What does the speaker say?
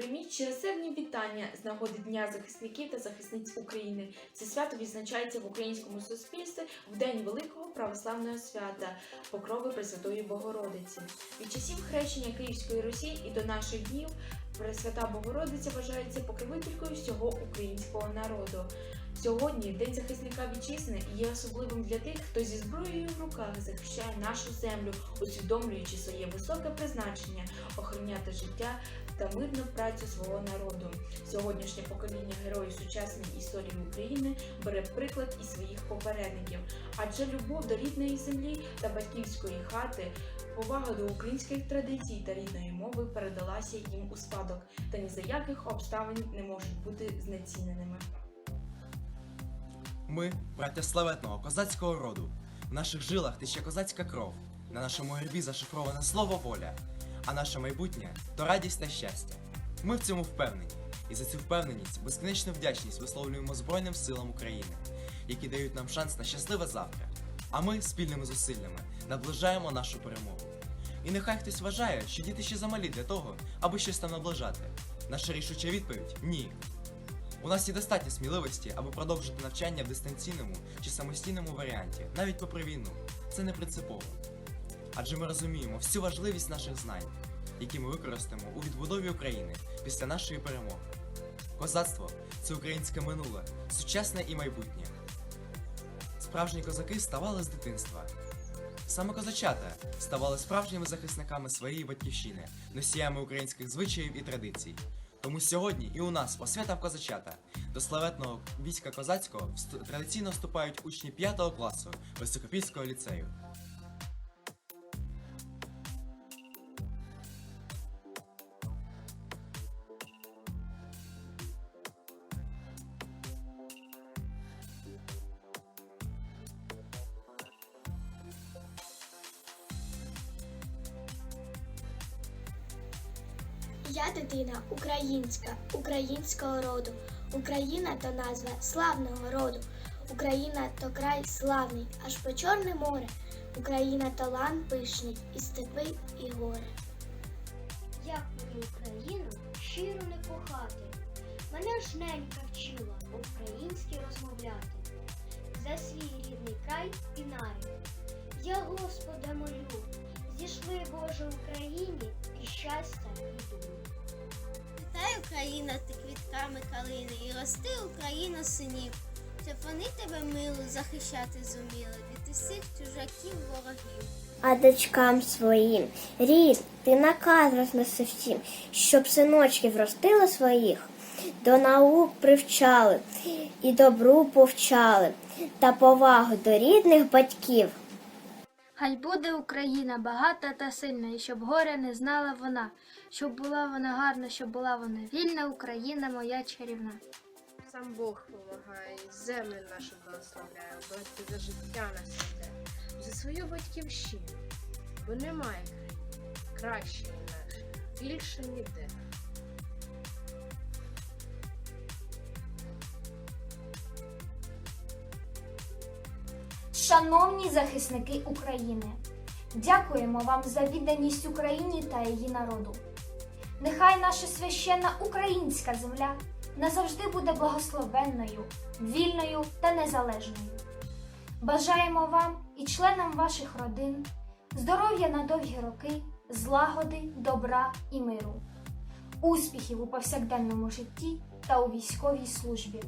Прийміть щиросердні вітання з нагоди Дня захисників та захисниць України. Це свято відзначається в українському суспільстві в день великого православного свята Покрови Пресвятої Богородиці. Від часів хрещення Київської Русі і до наших днів Пресвята Богородиця вважається покровителькою всього українського народу. Сьогодні День захисника вітчизни є особливим для тих, хто зі зброєю в руках захищає нашу землю, усвідомлюючи своє високе призначення охороняти життя та мирну працю свого народу. Сьогоднішнє покоління героїв сучасної історії України бере приклад із своїх попередників, адже любов до рідної землі та батьківської хати, повага до українських традицій та рідної мови передалася їм у спадок, та ні за яких обставин не можуть бути знеціненими. Ми, браття славетного козацького роду. В наших жилах тече козацька кров. На нашому гербі зашифроване слово воля, а наше майбутнє то радість та щастя. Ми в цьому впевнені, і за цю впевненість безкінечну вдячність висловлюємо Збройним силам України, які дають нам шанс на щасливе завтра. А ми спільними зусиллями наближаємо нашу перемогу. І нехай хтось вважає, що діти ще замалі для того, аби щось там наближати. Наша рішуча відповідь ні. У нас є достатньо сміливості, аби продовжити навчання в дистанційному чи самостійному варіанті, навіть попри війну. Це не принципово. Адже ми розуміємо всю важливість наших знань, які ми використаємо у відбудові України після нашої перемоги. Козацтво це українське минуле, сучасне і майбутнє. Справжні козаки ставали з дитинства. Саме козачата ставали справжніми захисниками своєї батьківщини, носіями українських звичаїв і традицій. Тому сьогодні і у нас освята в козачата. До славетного війська козацького традиційно вступають учні 5 класу Високопільського ліцею. Я дитина українська, українського роду. Україна то назва славного роду. Україна то край славний, аж по Чорне море. Україна то лан пишний, і степи, і гори. Як мені Україну щиро не кохати. Мене ж ненька вчила по-українськи розмовляти. За свій рідний край і нарід. Я Господа молю, зійшли Боже Україні і щастя і долю. Вітай, Україна, ти квітками калини, і рости Україна синів, щоб вони тебе мило захищати зуміли від усіх чужаків ворогів. А дочкам своїм рід ти наказ рознеси всім, щоб синочків ростили своїх, до наук привчали і добру повчали, та повагу до рідних батьків. Хай буде Україна багата та сильна, і щоб горя не знала вона, щоб була вона гарна, щоб була вона вільна, Україна моя чарівна. Сам Бог помагає, землю нашу благословляє, боротьби за життя нас веде, за свою батьківщину, бо немає країни кращої нашої, більше ніде. Шановні захисники України, дякуємо вам за відданість Україні та її народу. Нехай наша священна українська земля назавжди буде благословенною, вільною та незалежною. Бажаємо вам і членам ваших родин здоров'я на довгі роки, злагоди, добра і миру, успіхів у повсякденному житті та у військовій службі.